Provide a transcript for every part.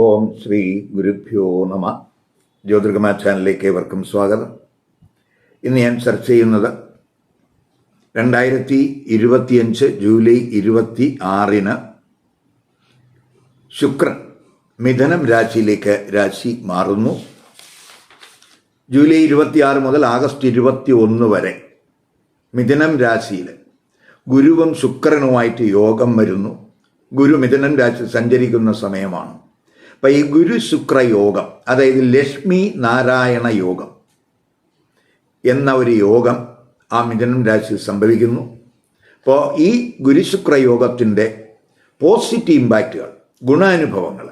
ഓം ശ്രീ ഗുരുഭ്യോ നമ. ജ്യോതിർഗമ ചാനലിലേക്ക് ഏവർക്കും സ്വാഗതം. ഇന്ന് ഞാൻ ചർച്ച ചെയ്യുന്നത് രണ്ടായിരത്തി ഇരുപത്തിയഞ്ച് ജൂലൈ ഇരുപത്തി ആറിന് ശുക്രൻ മിഥനം രാശിയിലേക്ക് രാശി മാറുന്നു. ജൂലൈ ഇരുപത്തിയാറ് മുതൽ ആഗസ്റ്റ് ഇരുപത്തി ഒന്ന് വരെ മിഥുനം രാശിയിൽ ഗുരുവും ശുക്രനുമായിട്ട് യോഗം വരുന്നു. ഗുരു മിഥുനം രാശി സഞ്ചരിക്കുന്ന സമയമാണ്. അപ്പം ഈ ഗുരു യോഗം അതായത് ലക്ഷ്മി നാരായണ യോഗം എന്ന ഒരു യോഗം ആ മിഥുനം രാശിയിൽ സംഭവിക്കുന്നു. അപ്പോൾ ഈ ഗുരുശുക്ര യോഗത്തിന്റെ പോസിറ്റീവ് ഇമ്പാക്റ്റുകൾ ഗുണാനുഭവങ്ങൾ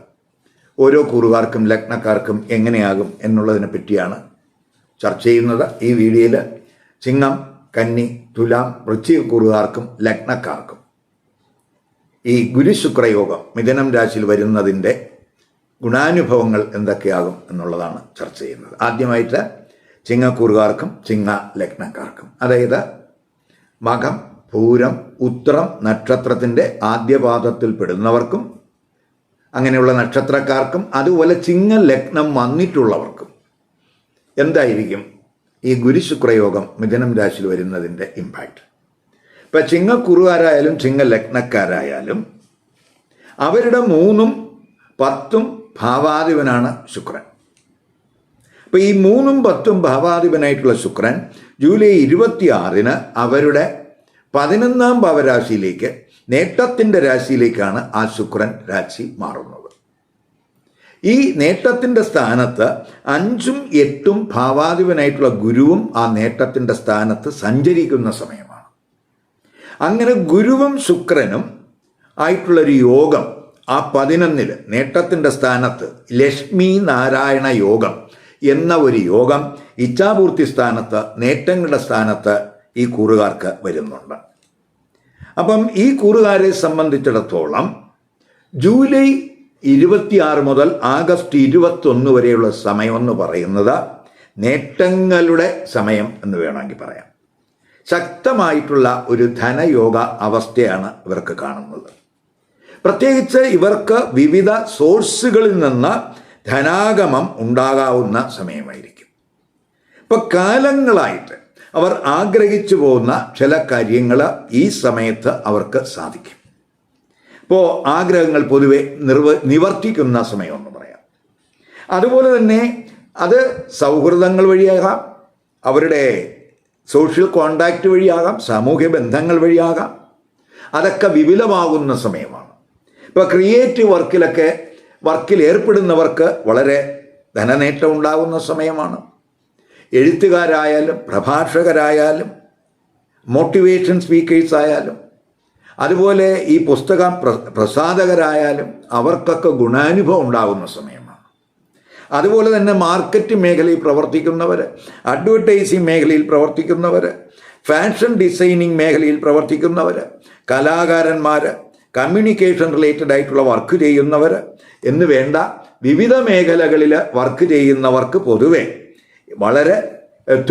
ഓരോ കൂറുകാർക്കും ലഗ്നക്കാർക്കും എങ്ങനെയാകും എന്നുള്ളതിനെ പറ്റിയാണ് ചർച്ച ചെയ്യുന്നത്. ഈ വീഡിയോയിൽ ചിങ്ങം കന്നി തുലാം വൃശ്ചിക കൂറുകാർക്കും ലഗ്നക്കാർക്കും ഈ ഗുരുശുക്രയോഗം മിഥുനം രാശിയിൽ വരുന്നതിന്റെ ഗുണാനുഭവങ്ങൾ എന്തൊക്കെയാകും എന്നുള്ളതാണ് ചർച്ച ചെയ്യുന്നത്. ആദ്യമായിട്ട് ചിങ്ങക്കൂറുകാർക്കും ചിങ്ങ ലഗ്നക്കാർക്കും അതായത് മകം പൂരം ഉത്രം നക്ഷത്രത്തിന്റെ ആദ്യപാദത്തിൽ പെടുന്നവർക്കും അങ്ങനെയുള്ള നക്ഷത്രക്കാർക്കും അതുപോലെ ചിങ്ങ ലഗ്നം വന്നിട്ടുള്ളവർക്കും എന്തായിരിക്കും ഈ ഗുരുശുക്രയോഗം മിഥുനം രാശിയിൽ വരുന്നതിന്റെ ഇമ്പാക്റ്റ് ഇപ്പം ചിങ്ങക്കുറുകാരായാലും ചിങ്ങ ലഗ്നക്കാരായാലും അവരുടെ മൂന്നും പത്തും ഭാവാധിപനാണ് ശുക്രൻ. അപ്പോൾ ഈ മൂന്നും പത്തും ഭാവാധിപനായിട്ടുള്ള ശുക്രൻ ജൂലൈ ഇരുപത്തിയാറിന് അവരുടെ പതിനൊന്നാം ഭാവരാശിയിലേക്ക് നേട്ടത്തിന്റെ രാശിയിലേക്കാണ് ആ ശുക്രൻ രാശി മാറുന്നത്. ഈ നേട്ടത്തിന്റെ സ്ഥാനത്ത് അഞ്ചും എട്ടും ഭാവാധിപനായിട്ടുള്ള ഗുരുവും ആ നേട്ടത്തിന്റെ സ്ഥാനത്ത് സഞ്ചരിക്കുന്ന സമയമാണ്. അങ്ങനെ ഗുരുവും ശുക്രനും ആയിട്ടുള്ളൊരു യോഗം ആ പതിനൊന്നിൽ നേട്ടത്തിന്റെ സ്ഥാനത്ത് ലക്ഷ്മി നാരായണ യോഗം എന്ന ഒരു യോഗം ഇച്ഛാപൂർത്തി സ്ഥാനത്ത് നേട്ടങ്ങളുടെ സ്ഥാനത്ത് ഈ കൂറുകാർക്ക് വരുന്നുണ്ട്. അപ്പം ഈ കൂറുകാരെ സംബന്ധിച്ചിടത്തോളം ജൂലൈ ഇരുപത്തിയാറ് മുതൽ ആഗസ്റ്റ് ഇരുപത്തൊന്ന് വരെയുള്ള സമയം എന്ന് പറയുന്നത് നേട്ടങ്ങളുടെ സമയം എന്ന് വേണമെങ്കിൽ പറയാം. ശക്തമായിട്ടുള്ള ഒരു ധനയോഗ അവസ്ഥയാണ് ഇവർക്ക് കാണുന്നത്. പ്രത്യേകിച്ച് ഇവർക്ക് വിവിധ സോഴ്സുകളിൽ നിന്ന് ധനാഗമം ഉണ്ടാകാവുന്ന സമയമായിരിക്കും. ഇപ്പൊ കാലങ്ങളായിട്ട് അവർ ആഗ്രഹിച്ചു പോകുന്ന ചില കാര്യങ്ങൾ ഈ സമയത്ത് അവർക്ക് സാധിക്കും. ഇപ്പോൾ ആഗ്രഹങ്ങൾ പൊതുവെ നിർവ നിവർത്തിക്കുന്ന സമയമെന്ന് പറയാം. അതുപോലെ തന്നെ അത് സൗഹൃദങ്ങൾ വഴിയാകാം അവരുടെ സോഷ്യൽ കോണ്ടാക്റ്റ് വഴിയാകാം സാമൂഹ്യ ബന്ധങ്ങൾ വഴിയാകാം അതൊക്കെ വിപുലമാകുന്ന സമയമാണ്. ഇപ്പോൾ ക്രിയേറ്റീവ് വർക്കിലൊക്കെ വർക്കിൽ ഏർപ്പെടുന്നവർക്ക് വളരെ ധനനേട്ടം ഉണ്ടാകുന്ന സമയമാണ്. എഴുത്തുകാരായാലും പ്രഭാഷകരായാലും മോട്ടിവേഷൻ സ്പീക്കേഴ്സ് ആയാലും അതുപോലെ ഈ പുസ്തകം പ്രസാധകരായാലും അവർക്കൊക്കെ ഗുണാനുഭവം ഉണ്ടാകുന്ന സമയമാണ്. അതുപോലെ തന്നെ മാർക്കറ്റ് മേഖലയിൽ പ്രവർത്തിക്കുന്നവർ അഡ്വർടൈസിങ് മേഖലയിൽ പ്രവർത്തിക്കുന്നവർ ഫാഷൻ ഡിസൈനിങ് മേഖലയിൽ പ്രവർത്തിക്കുന്നവർ കലാകാരന്മാർ കമ്മ്യൂണിക്കേഷൻ റിലേറ്റഡ് ആയിട്ടുള്ള വർക്ക് ചെയ്യുന്നവർ എന്ന് വേണ്ട വിവിധ മേഖലകളിൽ വർക്ക് ചെയ്യുന്നവർക്ക് പൊതുവെ വളരെ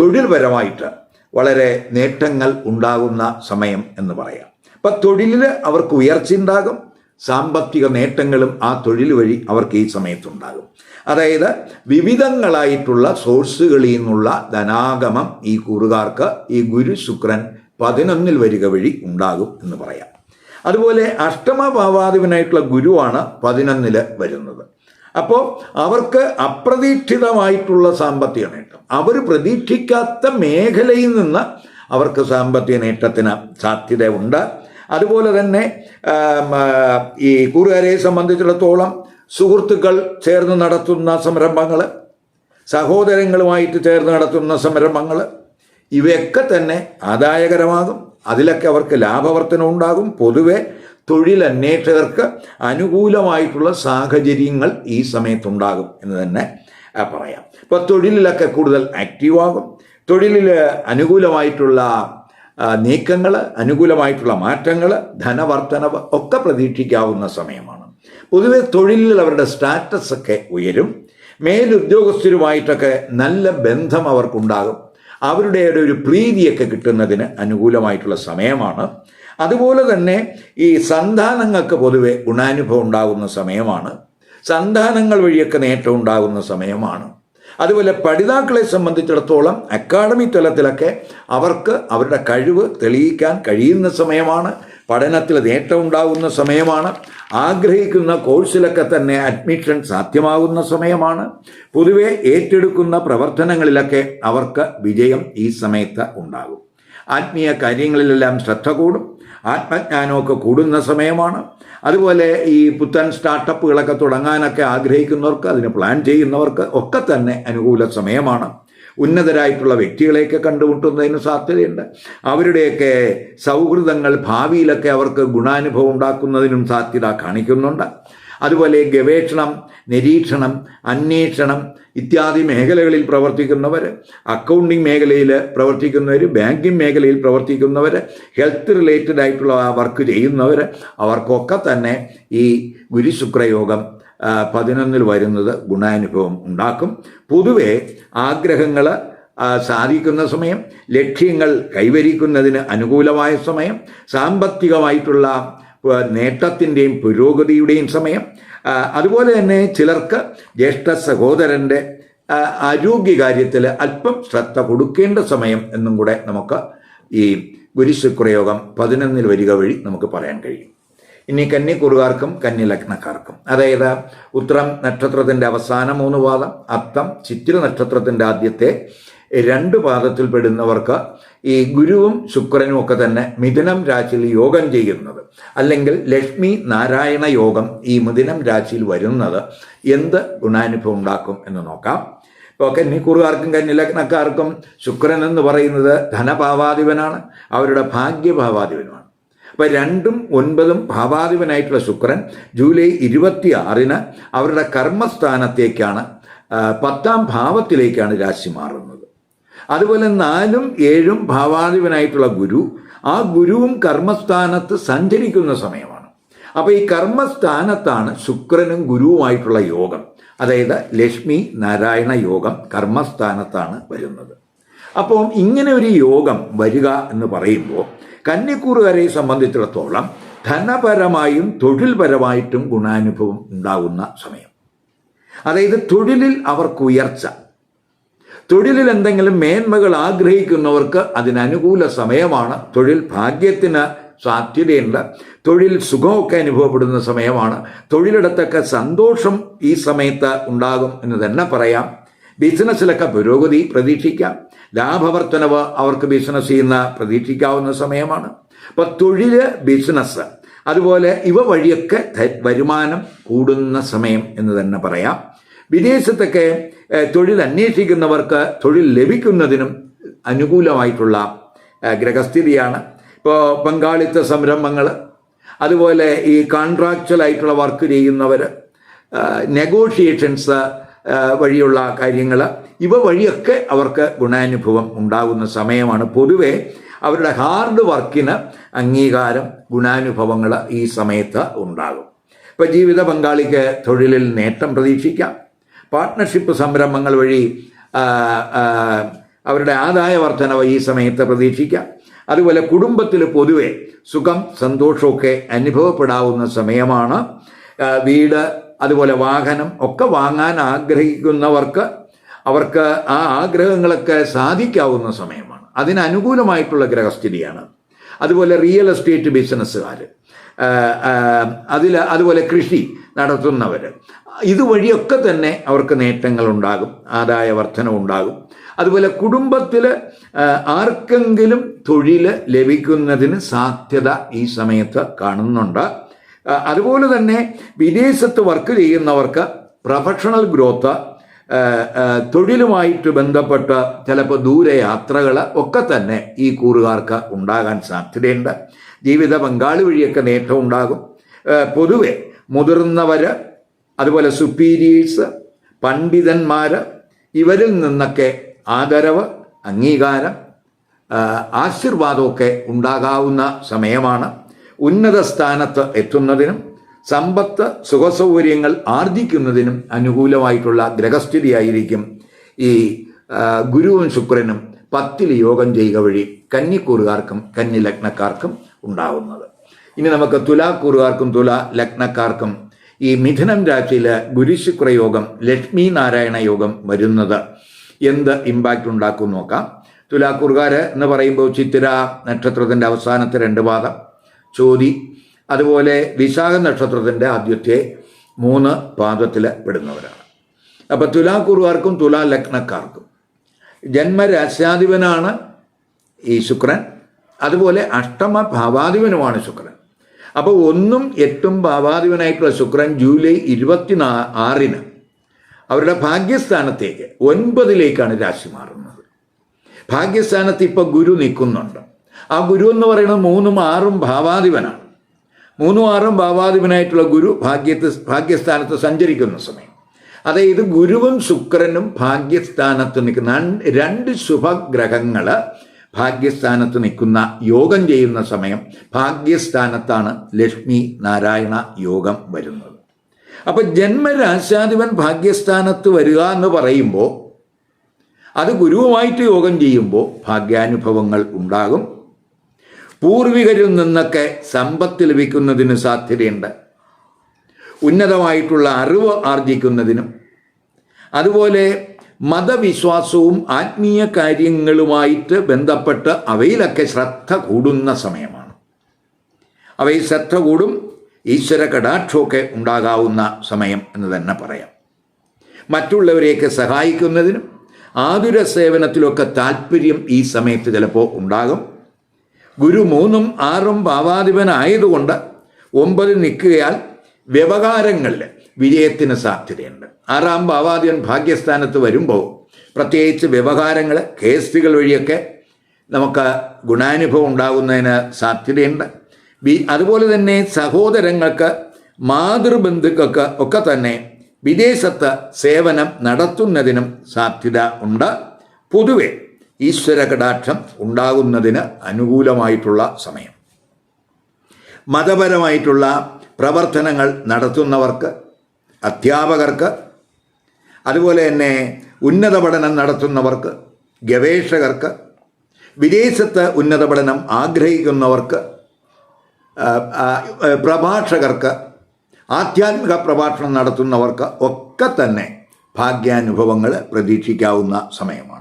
തൊഴിൽപരമായിട്ട് വളരെ നേട്ടങ്ങൾ ഉണ്ടാകുന്ന സമയം എന്ന് പറയാം. അപ്പം തൊഴിലിൽ അവർക്ക് ഉയർച്ച ഉണ്ടാകും. സാമ്പത്തിക നേട്ടങ്ങളും ആ തൊഴിൽ വഴി അവർക്ക് ഈ സമയത്തുണ്ടാകും അതായത് വിവിധങ്ങളായിട്ടുള്ള സോഴ്സുകളിൽ നിന്നുള്ള ധനാഗമം ഈ കൂറുകാർക്ക് ഈ ഗുരു ശുക്രൻ പതിനൊന്നിൽ വരിക വഴി ഉണ്ടാകും എന്ന് പറയാം. അതുപോലെ അഷ്ടമഭാവാധിപനായിട്ടുള്ള ഗുരുവാണ് പതിനൊന്നിൽ വരുന്നത്. അപ്പോൾ അവർക്ക് അപ്രതീക്ഷിതമായിട്ടുള്ള സാമ്പത്തിക നേട്ടം അവർ പ്രതീക്ഷിക്കാത്ത മേഖലയിൽ നിന്ന് അവർക്ക് സാമ്പത്തിക നേട്ടത്തിന് സാധ്യതയുണ്ട്. അതുപോലെ തന്നെ ഈ കൂറുകാരെ സംബന്ധിച്ചിടത്തോളം സുഹൃത്തുക്കൾ ചേർന്ന് നടത്തുന്ന സംരംഭങ്ങൾ സഹോദരങ്ങളുമായിട്ട് ചേർന്ന് നടത്തുന്ന സംരംഭങ്ങൾ ഇവയൊക്കെ തന്നെ ആദായകരമാകും. അതിലൊക്കെ അവർക്ക് ലാഭവർത്തനം ഉണ്ടാകും. പൊതുവെ തൊഴിലന്വേഷകർക്ക് അനുകൂലമായിട്ടുള്ള സാഹചര്യങ്ങൾ ഈ സമയത്തുണ്ടാകും എന്ന് തന്നെ പറയാം. ഇപ്പോൾ തൊഴിലിലൊക്കെ കൂടുതൽ ആക്റ്റീവാകും. തൊഴിലിൽ അനുകൂലമായിട്ടുള്ള നീക്കങ്ങൾ അനുകൂലമായിട്ടുള്ള മാറ്റങ്ങൾ ധനവർദ്ധനവ് ഒക്കെ പ്രതീക്ഷിക്കാവുന്ന സമയമാണ്. പൊതുവെ തൊഴിലിൽ അവരുടെ സ്റ്റാറ്റസ് ഒക്കെ ഉയരും. മേലുദ്യോഗസ്ഥരുമായിട്ടൊക്കെ നല്ല ബന്ധം അവർക്കുണ്ടാകും. അവരുടെ ഒരു പ്രീതിയൊക്കെ കിട്ടുന്നതിന് അനുകൂലമായിട്ടുള്ള സമയമാണ്. അതുപോലെ തന്നെ ഈ സന്താനങ്ങൾക്ക് പൊതുവെ ഗുണാനുഭവം ഉണ്ടാകുന്ന സമയമാണ്. സന്താനങ്ങൾ വഴിയൊക്കെ നേട്ടം ഉണ്ടാകുന്ന സമയമാണ്. അതുപോലെ പഠിതാക്കളെ സംബന്ധിച്ചിടത്തോളം അക്കാഡമി തലത്തിലൊക്കെ അവർക്ക് അവരുടെ കഴിവ് തെളിയിക്കാൻ കഴിയുന്ന സമയമാണ്. പഠനത്തിൽ നേട്ടം ഉണ്ടാകുന്ന സമയമാണ്. ആഗ്രഹിക്കുന്ന കോഴ്സിലൊക്കെ തന്നെ അഡ്മിഷൻ സാധ്യമാകുന്ന സമയമാണ്. പൊതുവെ ഏറ്റെടുക്കുന്ന പ്രവർത്തനങ്ങളിലൊക്കെ അവർക്ക് വിജയം ഈ സമയത്ത് ഉണ്ടാകും. ആത്മീയ കാര്യങ്ങളിലെല്ലാം ശ്രദ്ധ കൂടും. ആത്മജ്ഞാനമൊക്കെ കൂടുന്ന സമയമാണ്. അതുപോലെ ഈ പുത്തൻ സ്റ്റാർട്ടപ്പുകളൊക്കെ തുടങ്ങാനൊക്കെ ആഗ്രഹിക്കുന്നവർക്ക് അതിന് പ്ലാൻ ചെയ്യുന്നവർക്ക് ഒക്കെ തന്നെ അനുകൂല സമയമാണ്. ഉന്നതരായിട്ടുള്ള വ്യക്തികളെയൊക്കെ കണ്ടുമുട്ടുന്നതിന് സാധ്യതയുണ്ട്. അവരുടെയൊക്കെ സൗഹൃദങ്ങൾ ഭാവിയിലൊക്കെ അവർക്ക് ഗുണാനുഭവം ഉണ്ടാക്കുന്നതിനും സാധ്യത കാണിക്കുന്നുണ്ട്. അതുപോലെ ഗവേഷണം നിരീക്ഷണം അന്വേഷണം ഇത്യാദി മേഖലകളിൽ പ്രവർത്തിക്കുന്നവർ അക്കൗണ്ടിങ് മേഖലയിൽ പ്രവർത്തിക്കുന്നവർ ബാങ്കിങ് മേഖലയിൽ പ്രവർത്തിക്കുന്നവർ ഹെൽത്ത് റിലേറ്റഡ് ആയിട്ടുള്ള വർക്ക് ചെയ്യുന്നവർ അവർക്കൊക്കെ തന്നെ ഈ ഗുരുശുക്രയോഗം പതിനൊന്നിൽ വരുന്നത് ഗുണാനുഭവം ഉണ്ടാക്കും. പൊതുവെ ആഗ്രഹങ്ങൾ സാധിക്കുന്ന സമയം ലക്ഷ്യങ്ങൾ കൈവരിക്കുന്നതിന് അനുകൂലമായ സമയം സാമ്പത്തികമായിട്ടുള്ള നേട്ടത്തിന്റെയും പുരോഗതിയുടെയും സമയം അതുപോലെ തന്നെ ചിലർക്ക് ജ്യേഷ്ഠ സഹോദരന്റെ ആരോഗ്യകാര്യത്തിൽ അല്പം ശ്രദ്ധ കൊടുക്കേണ്ട സമയം എന്നും കൂടെ നമുക്ക് ഈ ഗുരുശുക്രയോഗം പതിനൊന്നിൽ വരിക വഴി നമുക്ക് പറയാൻ കഴിയും. ഇനി കന്നി കുറുകാർക്കും കന്നി ലഗ്നക്കാർക്കും അതായത് ഉത്രം നക്ഷത്രത്തിന്റെ അവസാന മൂന്ന് പാദം അത്തം ചിത്തിര നക്ഷത്രത്തിന്റെ ആദ്യത്തെ രണ്ട് പാദത്തിൽ പെടുന്നവർക്ക് ഈ ഗുരുവും ശുക്രനും ഒക്കെ തന്നെ മിഥുനം രാശിയിൽ യോഗം ചെയ്യുന്നത്. അല്ലെങ്കിൽ ലക്ഷ്മി നാരായണ യോഗം ഈ മിഥുനം രാശിയിൽ വരുന്നത് എന്ത് ഗുണാനുഭവം ഉണ്ടാക്കും എന്ന് നോക്കാം. ഇപ്പോൾ കന്നിക്കൂറുകാർക്കും കന്നിലഗ്നക്കാർക്കും ശുക്രൻ എന്ന് പറയുന്നത് ധനഭാവാധിപനാണ്. അവരുടെ ഭാഗ്യഭാവാധിപനുമാണ്. അപ്പൊ രണ്ടും ഒൻപതും ഭാവാധിപനായിട്ടുള്ള ശുക്രൻ ജൂലൈ ഇരുപത്തി ആറിന് അവരുടെ കർമ്മസ്ഥാനത്തേക്കാണ് പത്താം ഭാവത്തിലേക്കാണ് രാശി മാറുന്നത്. അതുപോലെ നാലും ഏഴും ഭാവാധിപനായിട്ടുള്ള ഗുരു ആ ഗുരുവും കർമ്മസ്ഥാനത്ത് സഞ്ചരിക്കുന്ന സമയമാണ്. അപ്പോൾ ഈ കർമ്മസ്ഥാനത്താണ് ശുക്രനും ഗുരുവുമായിട്ടുള്ള യോഗം. അതായത് ലക്ഷ്മി നാരായണ യോഗം കർമ്മസ്ഥാനത്താണ് വരുന്നത്. അപ്പോൾ ഇങ്ങനെ ഒരു യോഗം വരിക എന്ന് പറയുമ്പോൾ കന്നിക്കൂറുകാരെ സംബന്ധിച്ചിടത്തോളം ധനപരമായും തൊഴിൽപരമായിട്ടും ഗുണാനുഭവം ഉണ്ടാകുന്ന സമയം. അതായത് തൊഴിലിൽ അവർക്ക് ഉയർച്ച. തൊഴിലിൽ എന്തെങ്കിലും മേന്മകൾ ആഗ്രഹിക്കുന്നവർക്ക് അതിനനുകൂല സമയമാണ്. തൊഴിൽ ഭാഗ്യത്തിന് സാധ്യതയുണ്ട്. തൊഴിൽ സുഖമൊക്കെ അനുഭവപ്പെടുന്ന സമയമാണ്. തൊഴിലിടത്തൊക്കെ സന്തോഷം ഈ സമയത്ത് ഉണ്ടാകും എന്ന് തന്നെ പറയാം. ബിസിനസ്സിലൊക്കെ പുരോഗതി പ്രതീക്ഷിക്കാം. ലാഭവർത്തനവ് അവർക്ക് ബിസിനസ് ചെയ്യുന്ന പ്രതീക്ഷിക്കാവുന്ന സമയമാണ്. അപ്പൊ തൊഴിൽ ബിസിനസ് അതുപോലെ ഇവ വഴിയൊക്കെ വരുമാനം കൂടുന്ന സമയം എന്ന് തന്നെ പറയാം. വിദേശത്തൊക്കെ തൊഴിൽ അന്വേഷിക്കുന്നവർക്ക് തൊഴിൽ ലഭിക്കുന്നതിനും അനുകൂലമായിട്ടുള്ള ഗ്രഹസ്ഥിതിയാണ്. ഇപ്പോൾ പങ്കാളിത്ത സംരംഭങ്ങൾ അതുപോലെ ഈ കോൺട്രാക്ച്വൽ ആയിട്ടുള്ള വർക്ക് ചെയ്യുന്നവർ നെഗോഷിയേഷൻസ് വഴിയുള്ള കാര്യങ്ങൾ ഇവ വഴിയൊക്കെ അവർക്ക് ഗുണാനുഭവം ഉണ്ടാകുന്ന സമയമാണ്. പൊതുവെ അവരുടെ ഹാർഡ് വർക്കിന് അംഗീകാരം ഗുണാനുഭവങ്ങൾ ഈ സമയത്ത് ഉണ്ടാകും. ഇപ്പം ജീവിത പങ്കാളിക്ക് തൊഴിലിൽ നേട്ടം പ്രതീക്ഷിക്കാം. പാർട്ട്ണർഷിപ്പ് സംരംഭങ്ങൾ വഴി അവരുടെ ആദായ വർധനവ് ഈ സമയത്ത് പ്രതീക്ഷിക്കാം. അതുപോലെ കുടുംബത്തിൽ പൊതുവെ സുഖം സന്തോഷമൊക്കെ അനുഭവപ്പെടാവുന്ന സമയമാണ്. വീട് അതുപോലെ വാഹനം ഒക്കെ വാങ്ങാൻ ആഗ്രഹിക്കുന്നവർക്ക് അവർക്ക് ആ ആഗ്രഹങ്ങളൊക്കെ സാധിക്കാവുന്ന സമയമാണ്. അതിനനുകൂലമായിട്ടുള്ള ഗ്രഹസ്ഥിതിയാണ് അതുപോലെ റിയൽ എസ്റ്റേറ്റ് ബിസിനസ്സുകാർ അതിൽ അതുപോലെ കൃഷി നടത്തുന്നവർ ഇതുവഴിയൊക്കെ തന്നെ അവർക്ക് നേട്ടങ്ങൾ ഉണ്ടാകും ആദായ വർധന ഉണ്ടാകും. അതുപോലെ കുടുംബത്തിൽ ആർക്കെങ്കിലും തൊഴിൽ ലഭിക്കുന്നതിന് സാധ്യത ഈ സമയത്ത് കാണുന്നുണ്ട്. അതുപോലെ തന്നെ വിദേശത്ത് വർക്ക് ചെയ്യുന്നവർക്ക് പ്രൊഫഷണൽ ഗ്രോത്ത് തൊഴിലുമായിട്ട് ബന്ധപ്പെട്ട ചിലപ്പോൾ ദൂരയാത്രകൾ ഒക്കെ തന്നെ ഈ കൂറുകാർക്ക് ഉണ്ടാകാൻ സാധ്യതയുണ്ട്. ജീവിത പങ്കാളി വഴിയൊക്കെ നേട്ടം ഉണ്ടാകും. പൊതുവെ മുതിർന്നവർ അതുപോലെ സുപ്പീരിയേഴ്സ് പണ്ഡിതന്മാർ ഇവരിൽ നിന്നൊക്കെ ആദരവ് അംഗീകാരം ആശീർവാദമൊക്കെ ഉണ്ടാകാവുന്ന സമയമാണ്. ഉന്നത സ്ഥാനത്ത് എത്തുന്നതിനും സമ്പത്ത് സുഖസൗകര്യങ്ങൾ ആർജിക്കുന്നതിനും അനുകൂലമായിട്ടുള്ള ഗ്രഹസ്ഥിതിയായിരിക്കും ഈ ഗുരുവും ശുക്രനും പത്തിൽ യോഗം ചെയ്യുക വഴി കന്നിക്കൂറുകാർക്കും കന്നി ലഗ്നക്കാർക്കും ഉണ്ടാവുന്നത്. ഇനി നമുക്ക് തുലാക്കൂറുകാർക്കും തുല ലഗ്നക്കാർക്കും ഈ മിഥുനം രാശിയിൽ ഗുരുശുക്ര യോഗം ലക്ഷ്മി നാരായണ യോഗം വരുന്നത് എന്ത് ഇമ്പാക്റ്റ് ഉണ്ടാക്കും നോക്കാം. തുലാക്കൂറുകാർ എന്ന് പറയുമ്പോൾ ചിത്തിര നക്ഷത്രത്തിന്റെ അവസാനത്തെ രണ്ട് പാദം ചോതി. അതുപോലെ വിശാഖ നക്ഷത്രത്തിന്റെ ആദ്യത്തെ മൂന്ന് പാദത്തിൽ പെടുന്നവരാണ്. അപ്പം തുലാക്കുറുവാർക്കും തുലാ ലഗ്നക്കാർക്കും ജന്മരാശ്യാധിപനാണ് ഈ ശുക്രൻ. അതുപോലെ അഷ്ടമ ഭാവാധിപനുമാണ് ശുക്രൻ. അപ്പോൾ ഒന്നും എട്ടും ഭാവാധിപനായിട്ടുള്ള ശുക്രൻ ജൂലൈ ഇരുപത്തി ആറിന് അവരുടെ ഭാഗ്യസ്ഥാനത്തേക്ക് ഒൻപതിലേക്കാണ് രാശി മാറുന്നത്. ഭാഗ്യസ്ഥാനത്ത് ഇപ്പോൾ ഗുരു നിൽക്കുന്നുണ്ട്. ആ ഗുരു എന്ന് പറയുന്നത് മൂന്നും ആറും ഭാവാധിപനാണ്. മൂന്നും ആറും ഭാവാധിപനായിട്ടുള്ള ഗുരു ഭാഗ്യത്ത് ഭാഗ്യസ്ഥാനത്ത് സഞ്ചരിക്കുന്ന സമയം. അതായത് ഗുരുവും ശുക്രനും ഭാഗ്യസ്ഥാനത്ത് നിൽക്കുന്ന രണ്ട് ശുഭഗ്രഹങ്ങൾ ഭാഗ്യസ്ഥാനത്ത് നിൽക്കുന്ന യോഗം ചെയ്യുന്ന സമയം ഭാഗ്യസ്ഥാനത്താണ് ലക്ഷ്മി നാരായണ യോഗം വരുന്നത്. അപ്പൊ ജന്മരാശാധിപൻ ഭാഗ്യസ്ഥാനത്ത് വരിക എന്ന് പറയുമ്പോൾ അത് ഗുരുവുമായിട്ട് യോഗം ചെയ്യുമ്പോൾ ഭാഗ്യാനുഭവങ്ങൾ ഉണ്ടാകും. പൂർവികരിൽ നിന്നൊക്കെ സമ്പത്ത് ലഭിക്കുന്നതിന് സാധ്യതയുണ്ട്. ഉന്നതമായിട്ടുള്ള അറിവ് ആർജിക്കുന്നതിനും അതുപോലെ മതവിശ്വാസവും ആത്മീയ കാര്യങ്ങളുമായിട്ട് ബന്ധപ്പെട്ട് അവയിലൊക്കെ ശ്രദ്ധ കൂടുന്ന സമയമാണ്. അവയിൽ ശ്രദ്ധ കൂടും ഈശ്വര കടാക്ഷമൊക്കെ ഉണ്ടാകാവുന്ന സമയം എന്ന് തന്നെ പറയാം. മറ്റുള്ളവരെയൊക്കെ സഹായിക്കുന്നതിനും ആതുര സേവനത്തിലൊക്കെ താല്പര്യം ഈ സമയത്ത് ചിലപ്പോൾ ഉണ്ടാകും. ഗുരു മൂന്നും ആറും ഭാവാധിപനായതുകൊണ്ട് ഒമ്പതിൽ നിൽക്കുകയാൽ വ്യവഹാരങ്ങളിൽ വിജയത്തിന് സാധ്യതയുണ്ട്. ആറാം ഭാവാധിപൻ ഭാഗ്യസ്ഥാനത്ത് വരുമ്പോൾ പ്രത്യേകിച്ച് വ്യവഹാരങ്ങൾ കേസുകൾ വഴിയൊക്കെ നമുക്ക് ഗുണാനുഭവം ഉണ്ടാകുന്നതിന് സാധ്യതയുണ്ട്. വി അതുപോലെ തന്നെ സഹോദരങ്ങൾക്ക് മാതൃബന്ധുക്കൾക്ക് ഒക്കെ തന്നെ വിദേശത്ത് സേവനം നടത്തുന്നതിനും സാധ്യത ഉണ്ട്. പൊതുവെ ഈശ്വര കടാക്ഷം ഉണ്ടാകുന്നതിന് അനുകൂലമായിട്ടുള്ള സമയം. മതപരമായിട്ടുള്ള പ്രവർത്തനങ്ങൾ നടത്തുന്നവർക്ക് അധ്യാപകർക്ക് അതുപോലെ തന്നെ ഉന്നത പഠനം നടത്തുന്നവർക്ക് ഗവേഷകർക്ക് വിദേശത്ത് ഉന്നത പഠനം ആഗ്രഹിക്കുന്നവർക്ക് പ്രഭാഷകർക്ക് ആധ്യാത്മിക പ്രഭാഷണം നടത്തുന്നവർക്ക് ഒക്കെ തന്നെ ഭാഗ്യാനുഭവങ്ങൾ പ്രതീക്ഷിക്കാവുന്ന സമയമാണ്.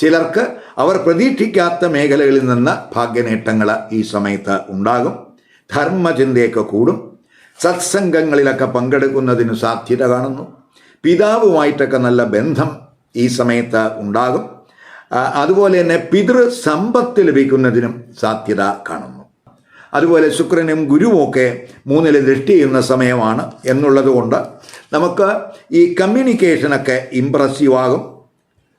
ചിലർക്ക് അവർ പ്രതീക്ഷിക്കാത്ത മേഖലകളിൽ നിന്ന് ഭാഗ്യനേട്ടങ്ങൾ ഈ സമയത്ത് ഉണ്ടാകും. ധർമ്മചിന്തയൊക്കെ കൂടും. സത്സംഗങ്ങളിലൊക്കെ പങ്കെടുക്കുന്നതിന് സാധ്യത കാണുന്നു. പിതാവുമായിട്ടൊക്കെ നല്ല ബന്ധം ഈ സമയത്ത് ഉണ്ടാകും. അതുപോലെ തന്നെ പിതൃ സമ്പത്ത് ലഭിക്കുന്നതിനും സാധ്യത കാണുന്നു. അതുപോലെ ശുക്രനും ഗുരുവുമൊക്കെ മൂന്നിൽ ദൃഷ്ടി ചെയ്യുന്ന സമയമാണ് എന്നുള്ളതുകൊണ്ട് നമുക്ക് ഈ കമ്മ്യൂണിക്കേഷനൊക്കെ ഇമ്പ്രസീവ് ആകും.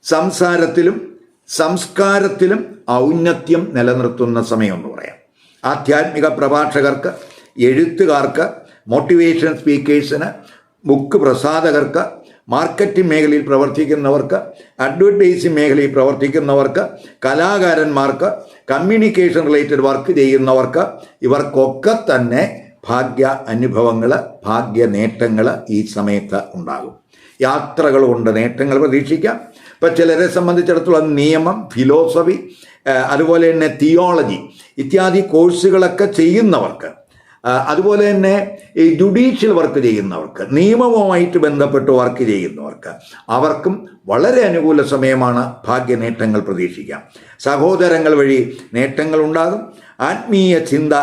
സംസാരത്തിലും സംസ്കാരത്തിലും ഔന്നത്യം നിലനിർത്തുന്ന സമയം എന്ന് പറയാം. ആധ്യാത്മിക പ്രഭാഷകർക്ക് എഴുത്തുകാർക്ക് മോട്ടിവേഷൻ സ്പീക്കേഴ്സിന് ബുക്ക് പ്രസാധകർക്ക് മാർക്കറ്റിംഗ് മേഖലയിൽ പ്രവർത്തിക്കുന്നവർക്ക് അഡ്വർടൈസിംഗ് മേഖലയിൽ പ്രവർത്തിക്കുന്നവർക്ക് കലാകാരന്മാർക്ക് കമ്മ്യൂണിക്കേഷൻ റിലേറ്റഡ് വർക്ക് ചെയ്യുന്നവർക്ക് ഇവർക്കൊക്കെ തന്നെ ഭാഗ്യ അനുഭവങ്ങൾ ഭാഗ്യ നേട്ടങ്ങൾ ഈ സമയത്ത് ഉണ്ടാകും. യാത്രകൾ കൊണ്ട് നേട്ടങ്ങൾ പ്രതീക്ഷിക്കാം. ഇപ്പം ചിലരെ സംബന്ധിച്ചിടത്തോളം നിയമം ഫിലോസഫി അതുപോലെ തന്നെ തിയോളജി ഇത്യാദി കോഴ്സുകളൊക്കെ ചെയ്യുന്നവർക്ക് അതുപോലെ തന്നെ ഈ ജുഡീഷ്യൽ വർക്ക് ചെയ്യുന്നവർക്ക് നിയമവുമായിട്ട് ബന്ധപ്പെട്ട് വർക്ക് ചെയ്യുന്നവർക്ക് അവർക്കും വളരെ അനുകൂല സമയമാണ് ഭാഗ്യ നേട്ടങ്ങൾ പ്രതീക്ഷിക്കാം. സഹോദരങ്ങൾ വഴി നേട്ടങ്ങൾ ഉണ്ടാകും. ആത്മീയ ചിന്ത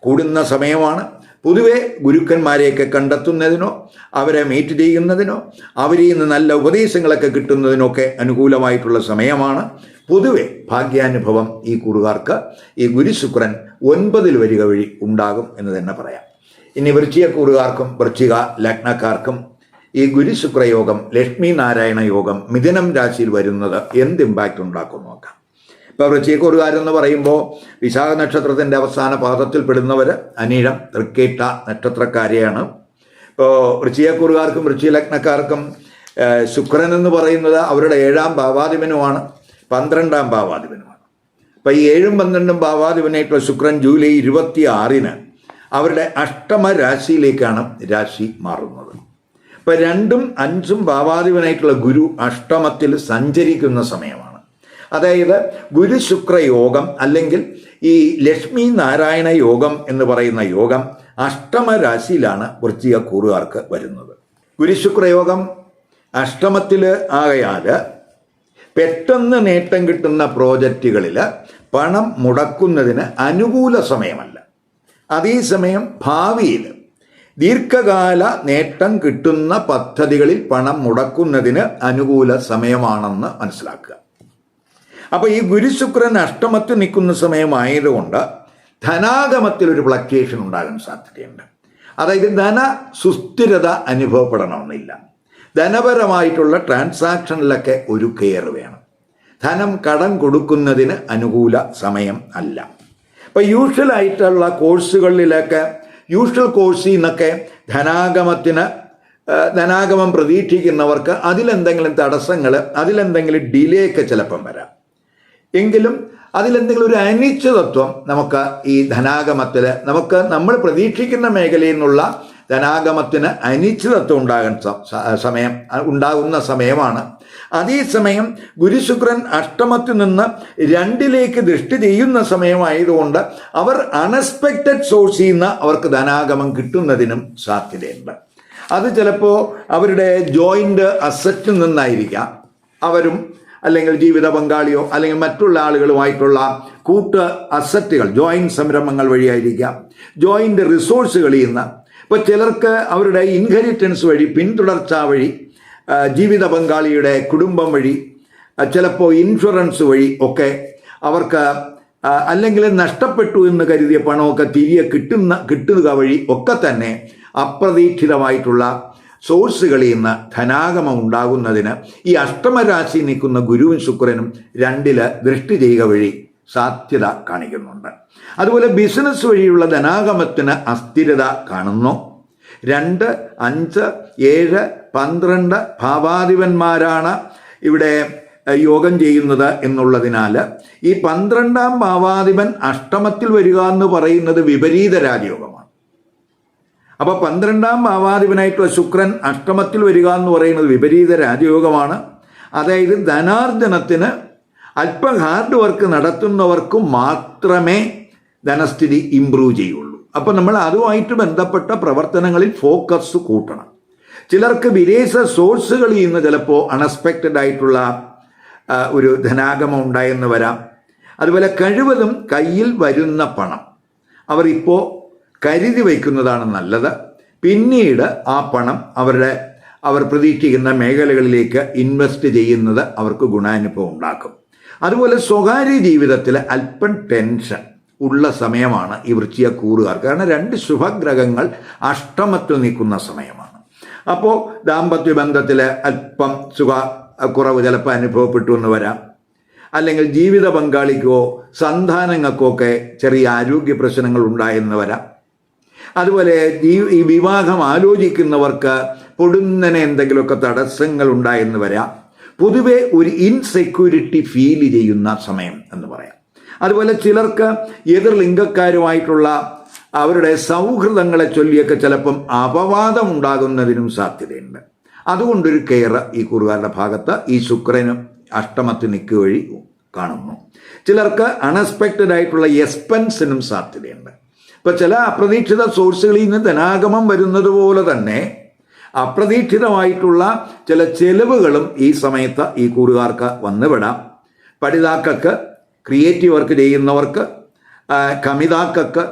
കൂടുന്ന സമയമാണ്. പൊതുവെ ഗുരുക്കന്മാരെയൊക്കെ കണ്ടെത്തുന്നതിനോ അവരെ മീറ്റ് ചെയ്യുന്നതിനോ അവരിൽ നിന്ന് നല്ല ഉപദേശങ്ങളൊക്കെ കിട്ടുന്നതിനൊക്കെ അനുകൂലമായിട്ടുള്ള സമയമാണ്. പൊതുവെ ഭാഗ്യാനുഭവം ഈ കുറുകാർക്ക് ഈ ഗുരുശുക്രൻ ഒൻപതിൽ വരിക വഴി ഉണ്ടാകും എന്ന് തന്നെ പറയാം. ഇനി വൃശ്ചികക്കൂറുകാർക്കും വൃശ്ചിക ലഗ്നക്കാർക്കും ഈ ഗുരുശുക്രയോഗം ലക്ഷ്മി നാരായണ യോഗം മിഥുനം രാശിയിൽ വരുന്നത് എന്ത് ഇമ്പാക്റ്റ് ഉണ്ടാക്കും നോക്കാം. ഇപ്പോൾ വൃശ്ചികക്കൂറുകാരെന്ന് പറയുമ്പോൾ വിശാഖ നക്ഷത്രത്തിന്റെ അവസാന പാദത്തിൽ പെടുന്നവർ അനീഴം തൃക്കേട്ട നക്ഷത്രക്കാരെയാണ്. ഇപ്പോൾ വൃശ്ചികക്കൂറുകാർക്കും വൃശ്ചിലഗ്നക്കാർക്കും ശുക്രൻ എന്ന് പറയുന്നത് അവരുടെ ഏഴാം ഭാവാധിപനുമാണ് പന്ത്രണ്ടാം ഭാവാധിപനുമാണ്. അപ്പം ഈ ഏഴും പന്ത്രണ്ടും ഭാവാധിപനായിട്ടുള്ള ശുക്രൻ ജൂലൈ ഇരുപത്തി ആറിന് അവരുടെ അഷ്ടമ രാശിയിലേക്കാണ് രാശി മാറുന്നത്. അപ്പം രണ്ടും അഞ്ചും ഭാവാധിപനായിട്ടുള്ള ഗുരു അഷ്ടമത്തിൽ സഞ്ചരിക്കുന്ന സമയമാണ്. അതായത് ഗുരു ശുക്ര യോഗം അല്ലെങ്കിൽ ഈ ലക്ഷ്മി നാരായണ യോഗം എന്ന് പറയുന്ന യോഗം അഷ്ടമ വൃശ്ചിക കൂറുകാർക്ക് വരുന്നത്. ഗുരുശുക്രയോഗം അഷ്ടമത്തിൽ ആകയാൽ പെട്ടെന്ന് നേട്ടം കിട്ടുന്ന പ്രോജക്റ്റുകളിൽ പണം മുടക്കുന്നതിന് അനുകൂല സമയമല്ല. അതേസമയം ഭാവിയിൽ ദീർഘകാല നേട്ടം കിട്ടുന്ന പദ്ധതികളിൽ പണം മുടക്കുന്നതിന് അനുകൂല സമയമാണെന്ന് മനസ്സിലാക്കുക. അപ്പോൾ ഈ ഗുരുശുക്രൻ അഷ്ടമത്തിൽ നിൽക്കുന്ന സമയമായതുകൊണ്ട് ധനാഗമത്തിൽ ഒരു ഫ്ലക്ച്വേഷൻ ഉണ്ടാകാൻ സാധ്യതയുണ്ട്. അതായത് ധന സുസ്ഥിരത അനുഭവപ്പെടണമെന്നില്ല. ധനപരമായിട്ടുള്ള ട്രാൻസാക്ഷനിലൊക്കെ ഒരു കെയർ വേണം. ധനം കടം കൊടുക്കുന്നതിന് അനുകൂല സമയം അല്ല. ഇപ്പം യൂഷ്വലായിട്ടുള്ള കോഴ്സുകളിലൊക്കെ യൂഷ്വൽ കോഴ്സിൽ നിന്നൊക്കെ ധനാഗമത്തിന് ധനാഗമം പ്രതീക്ഷിക്കുന്നവർക്ക് അതിലെന്തെങ്കിലും തടസ്സങ്ങൾ അതിലെന്തെങ്കിലും ഡിലേ ഒക്കെ ചിലപ്പം വരാം. എങ്കിലും അതിലെന്തെങ്കിലും ഒരു അനിശ്ചിതത്വം നമുക്ക് ഈ ധനാഗമത്തിൽ നമുക്ക് നമ്മൾ പ്രതീക്ഷിക്കുന്ന മേഖലയിൽ നിന്നുള്ള ധനാഗമത്തിന് അനിശ്ചിതത്വം സ- സമയം ഉണ്ടാകുന്ന സമയമാണ്. അതേസമയം ഗുരുശുക്രൻ അഷ്ടമത്തിൽ നിന്ന് രണ്ടിലേക്ക് ദൃഷ്ടി ചെയ്യുന്ന സമയമായതുകൊണ്ട് അവർ അൺഎക്സ്പെക്റ്റഡ് സോഴ്സിൽ നിന്ന് അവർക്ക് ധനാഗമം കിട്ടുന്നതിനും സാധ്യതയുണ്ട്. അത് ചിലപ്പോൾ അവരുടെ ജോയിന്റ് അസറ്റിൽ നിന്നായിരിക്കാം. അവരും അല്ലെങ്കിൽ ജീവിത പങ്കാളിയോ അല്ലെങ്കിൽ മറ്റുള്ള ആളുകളുമായിട്ടുള്ള കൂട്ട് അസറ്റുകൾ ജോയിന്റ് സംരംഭങ്ങൾ വഴിയായിരിക്കാം. ജോയിന്റ് റിസോഴ്സുകളിൽ നിന്ന്. ഇപ്പോൾ ചിലർക്ക് അവരുടെ ഇൻഹെരിറ്റൻസ് വഴി പിന്തുടർച്ച വഴി ജീവിത പങ്കാളിയുടെ കുടുംബം വഴി ചിലപ്പോൾ ഇൻഷുറൻസ് വഴി ഒക്കെ അവർക്ക് അല്ലെങ്കിൽ നഷ്ടപ്പെട്ടു എന്ന് കരുതിയ പണമൊക്കെ തിരികെ കിട്ടുന്ന കിട്ടുക വഴി ഒക്കെ തന്നെ അപ്രതീക്ഷിതമായിട്ടുള്ള സോഴ്സുകളിൽ നിന്ന് ധനാഗമം ഉണ്ടാകുന്നതിന് ഈ അഷ്ടമരാശി നിൽക്കുന്ന ഗുരുവും ശുക്രനും രണ്ടിൽ ദൃഷ്ടി ചെയ്യുക വഴി സാധ്യത കാണിക്കുന്നുണ്ട്. അതുപോലെ ബിസിനസ് വഴിയുള്ള ധനാഗമത്തിന് അസ്ഥിരത കാണുന്നു. രണ്ട് അഞ്ച് ഏഴ് പന്ത്രണ്ട് ഭാവാധിപന്മാരാണ് ഇവിടെ യോഗം ചെയ്യുന്നത് എന്നുള്ളതിനാൽ ഈ പന്ത്രണ്ടാം ഭാവാധിപൻ അഷ്ടമത്തിൽ വരിക എന്ന് പറയുന്നത് വിപരീത രാജയോഗമാണ്. അപ്പൊ പന്ത്രണ്ടാം ഭാവാധിപനായിട്ടുള്ള ശുക്രൻ അഷ്ടമത്തിൽ വരിക എന്ന് പറയുന്നത് വിപരീത രാജയോഗമാണ്. അതായത് ധനാർജനത്തിന് അല്പ ഹാർഡ് വർക്ക് നടത്തുന്നവർക്ക് മാത്രമേ ധനസ്ഥിതി ഇംപ്രൂവ് ചെയ്യുള്ളൂ. അപ്പോൾ നമ്മൾ അതുമായിട്ട് ബന്ധപ്പെട്ട പ്രവർത്തനങ്ങളിൽ ഫോക്കസ് കൂട്ടണം. ചിലർക്ക് വിദേശ സോഴ്സുകളിൽ നിന്ന് ചിലപ്പോൾ അൺഎക്സ്പെക്റ്റഡ് ആയിട്ടുള്ള ഒരു ധനാഗമം ഉണ്ടായെന്ന് വരാം. അതുപോലെ കഴിവതും കയ്യിൽ വരുന്ന പണം. അവർ ഇപ്പോൾ കരുതി വയ്ക്കുന്നതാണ് നല്ലത്. പിന്നീട് ആ പണം അവരുടെ അവർ പ്രതീക്ഷിക്കുന്ന മേഖലകളിലേക്ക് ഇൻവെസ്റ്റ് ചെയ്യുന്നത് അവർക്ക് ഗുണാനുഭവം ഉണ്ടാക്കും. അതുപോലെ സ്വകാര്യ ജീവിതത്തിൽ അല്പം ടെൻഷൻ ഉള്ള സമയമാണ് ഈ വൃശ്ചിക കൂറുകാർ കാരണം രണ്ട് ശുഭഗ്രഹങ്ങൾ അഷ്ടമത്തിൽ നിൽക്കുന്ന സമയമാണ്. അപ്പോൾ ദാമ്പത്യ ബന്ധത്തിൽ അല്പം സുഖ കുറവ് ചിലപ്പോൾ അനുഭവപ്പെട്ടു എന്ന് വരാം. അല്ലെങ്കിൽ ജീവിത പങ്കാളിക്കോ സന്താനങ്ങൾക്കോ ഒക്കെ ചെറിയ ആരോഗ്യ പ്രശ്നങ്ങൾ ഉണ്ടായെന്ന് വരാം. അതുപോലെ ഈ- വിവാഹം ആലോചിക്കുന്നവർക്ക് പൊടുന്നനെ എന്തെങ്കിലുമൊക്കെ തടസ്സങ്ങൾ ഉണ്ടായെന്ന് വരാം. പൊതുവെ ഒരു ഇൻസെക്യൂരിറ്റി ഫീൽ ചെയ്യുന്ന സമയം എന്ന് പറയാം. അതുപോലെ ചിലർക്ക് എതിർ ലിംഗക്കാരുമായിട്ടുള്ള അവരുടെ സൗഹൃദങ്ങളെ ചൊല്ലിയൊക്കെ ചിലപ്പം അപവാദം ഉണ്ടാകുന്നതിനും സാധ്യതയുണ്ട്. അതുകൊണ്ടൊരു കെയർ ഈ കുറുകാരുടെ ഭാഗത്ത് ഈ ശുക്രനും അഷ്ടമത്തിൽ നിൽക്കുക വഴി കാണുന്നു. ചിലർക്ക് അൺഎക്സ്പെക്റ്റഡ് ആയിട്ടുള്ള എക്സ്പെൻസിനും സാധ്യതയുണ്ട്. ഇപ്പൊ ചില അപ്രതീക്ഷിത സോഴ്സുകളിൽ നിന്ന് ധനാഗമം വരുന്നത് പോലെ തന്നെ അപ്രതീക്ഷിതമായിട്ടുള്ള ചില ചെലവുകളും ഈ സമയത്ത് ഈ കൂറുകാർക്ക് വന്നുവിടാം. പഠിതാക്കൾക്ക് ക്രിയേറ്റീവ് വർക്ക് ചെയ്യുന്നവർക്ക് കമിതാക്കൾക്ക്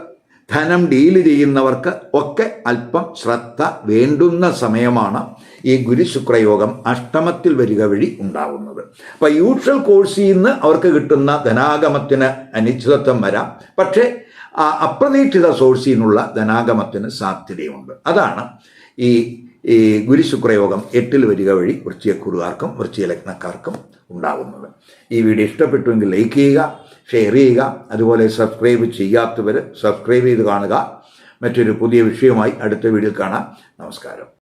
ധനം ഡീൽ ചെയ്യുന്നവർക്ക് ഒക്കെ അല്പം ശ്രദ്ധ വേണ്ടുന്ന സമയമാണ് ഈ ഗുരുശുക്രയോഗം അഷ്ടമത്തിൽ വരിക വഴി ഉണ്ടാവുന്നത്. അപ്പം യൂഷ്വൽ കോഴ്സിൽ നിന്ന് അവർക്ക് കിട്ടുന്ന ധനാഗമത്തിന് അനിശ്ചിതത്വം വരാം. പക്ഷേ ആ അപ്രതീക്ഷിത സോഴ്സിൽ നിന്നുള്ള ധനാഗമത്തിന് സാധ്യതയുണ്ട്. അതാണ് ഈ ഈ ഗുരുശുക്രയോഗം എട്ടിൽ വരിക വഴി വൃത്തിയ കുറുകാർക്കും വൃത്തിയ ലഗ്നക്കാർക്കും ഉണ്ടാകുന്നത്. ഈ വീഡിയോ ഇഷ്ടപ്പെട്ടുവെങ്കിൽ ലൈക്ക് ചെയ്യുക ഷെയർ ചെയ്യുക അതുപോലെ സബ്സ്ക്രൈബ് ചെയ്യാത്തവർ സബ്സ്ക്രൈബ് ചെയ്ത് കാണുക. മറ്റൊരു പുതിയ വിഷയവുമായി അടുത്ത വീഡിയോ കാണാം. നമസ്കാരം.